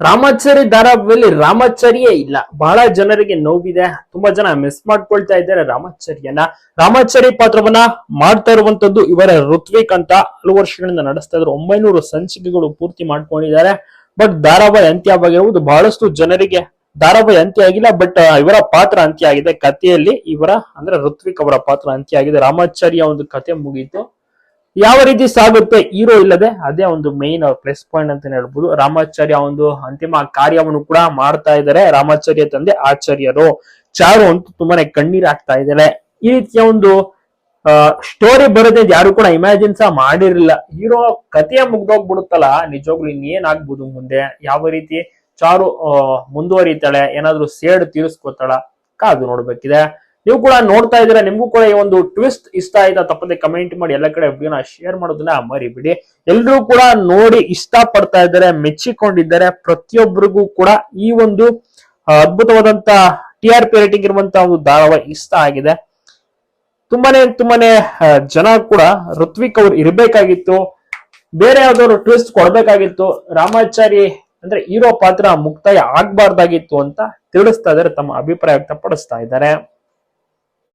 ರಾಮಾಚಾರಿ ಧಾರಾವಾಹಿಯಲ್ಲಿ ರಾಮಾಚಾರಿಯೇ ಇಲ್ಲ. ಬಹಳ ಜನರಿಗೆ ನೋವಿದೆ. ತುಂಬಾ ಜನ ಮಿಸ್ ಮಾಡ್ಕೊಳ್ತಾ ಇದ್ದಾರೆ ರಾಮಾಚಾರ್ಯನ ರಾಮಾಚಾರಿ ಪಾತ್ರವನ್ನ ಮಾಡ್ತಾ ಇರುವಂತದ್ದು ಇವರ ಋತ್ವಿಕ್ ಅಂತ ಹಲವು ವರ್ಷಗಳಿಂದ ನಡೆಸ್ತಾ ಇದ್ರು. ಒಂಬೈನೂರು ಸಂಚಿಕೆಗಳು ಪೂರ್ತಿ ಮಾಡ್ಕೊಂಡಿದ್ದಾರೆ. ಬಟ್ ಧಾರಾವಾಹಿ ಅಂತ್ಯವಾಗಿರುವುದು ಬಹಳಷ್ಟು ಜನರಿಗೆ ಧಾರಾವಾಹಿ ಅಂತ್ಯ ಆಗಿಲ್ಲ. ಬಟ್ ಇವರ ಪಾತ್ರ ಅಂತ್ಯ ಆಗಿದೆ ಕಥೆಯಲ್ಲಿ ಇವರ, ಅಂದ್ರೆ ಋತ್ವಿಕ್ ಅವರ ಪಾತ್ರ ಅಂತ್ಯ ಆಗಿದೆ. ರಾಮಾಚಾರ್ಯ ಒಂದು ಕತೆ ಮುಗೀತು. ಯಾವ ರೀತಿ ಸಾಗುತ್ತೆ ಹೀರೋ ಇಲ್ಲದೆ? ಅದೇ ಒಂದು ಮೇನ್ ಪ್ಲಸ್ ಪಾಯಿಂಟ್ ಅಂತ ಹೇಳ್ಬೋದು. ರಾಮಾಚಾರ್ಯ ಒಂದು ಅಂತಿಮ ಕಾರ್ಯವನ್ನು ಕೂಡ ಮಾಡ್ತಾ ಇದ್ದಾರೆ. ರಾಮಾಚಾರ್ಯ ತಂದೆ, ಆಚಾರ್ಯರು. ಚಾರು ಅಂತೂ ತುಂಬಾನೇ ಕಣ್ಣೀರ್ ಇದ್ದಾರೆ. ಈ ರೀತಿಯ ಒಂದು ಸ್ಟೋರಿ ಬರುತ್ತೆ ಯಾರು ಕೂಡ ಇಮ್ಯಾಜಿನ್ ಸಹ ಮಾಡಿರಲಿಲ್ಲ. ಹೀರೋ ಕಥೆಯ ಮುಗ್ದೋಗ್ಬಿಡುತ್ತಲ್ಲ, ನಿಜವಾಗ್ಲು ಇನ್ನೇನ್ ಆಗ್ಬೋದು ಮುಂದೆ? ಯಾವ ರೀತಿ ಚಾರು ಮುಂದುವರಿತಾಳೆ? ಏನಾದ್ರೂ ಸೇಡ್ ತೀರಿಸ್ಕೊತಾಳ? ಕಾದು ನೋಡ್ಬೇಕಿದೆ. ನೀವು ಕೂಡ ನೋಡ್ತಾ ಇದ್ರೆ ನಿಮ್ಗೂ ಕೂಡ ಈ ಒಂದು ಟ್ವಿಸ್ಟ್ ಇಷ್ಟ ಆಯ್ತಾ? ತಪ್ಪದೆ ಕಮೆಂಟ್ ಮಾಡಿ, ಎಲ್ಲ ಕಡೆ ವಿಡಿಯೋನ ಶೇರ್ ಮಾಡೋದನ್ನ ಮರಿಬಿಡಿ. ಎಲ್ರೂ ಕೂಡ ನೋಡಿ ಇಷ್ಟ ಪಡ್ತಾ ಇದ್ದಾರೆ, ಮೆಚ್ಚಿಕೊಂಡಿದ್ದಾರೆ. ಪ್ರತಿಯೊಬ್ಬರಿಗೂ ಕೂಡ ಈ ಒಂದು ಅದ್ಭುತವಾದಂತ ಟಿ ಆರ್ ಪಿ ರೇಟಿಂಗ್ ಇರುವಂತ ಒಂದು ಧಾರಾವಾಹಿ ಇಷ್ಟ ಆಗಿದೆ. ತುಂಬಾನೇ ತುಂಬಾನೇ ಜನ ಕೂಡ, ಋತ್ವಿಕ್ ಅವ್ರು ಇರಬೇಕಾಗಿತ್ತು. ಬೇರೆ ಯಾವ್ದಾದ್ರು ಟ್ವಿಸ್ಟ್ ಕೊಡ್ಬೇಕಾಗಿತ್ತು. ರಾಮಾಚಾರಿ ಅಂದ್ರೆ ಹೀರೋ ಪಾತ್ರ ಮುಕ್ತಾಯ ಆಗ್ಬಾರ್ದಾಗಿತ್ತು ಅಂತ ತಿಳಿಸ್ತಾ ಇದ್ದಾರೆ, ತಮ್ಮ ಅಭಿಪ್ರಾಯ ವ್ಯಕ್ತಪಡಿಸ್ತಾ ಇದ್ದಾರೆ.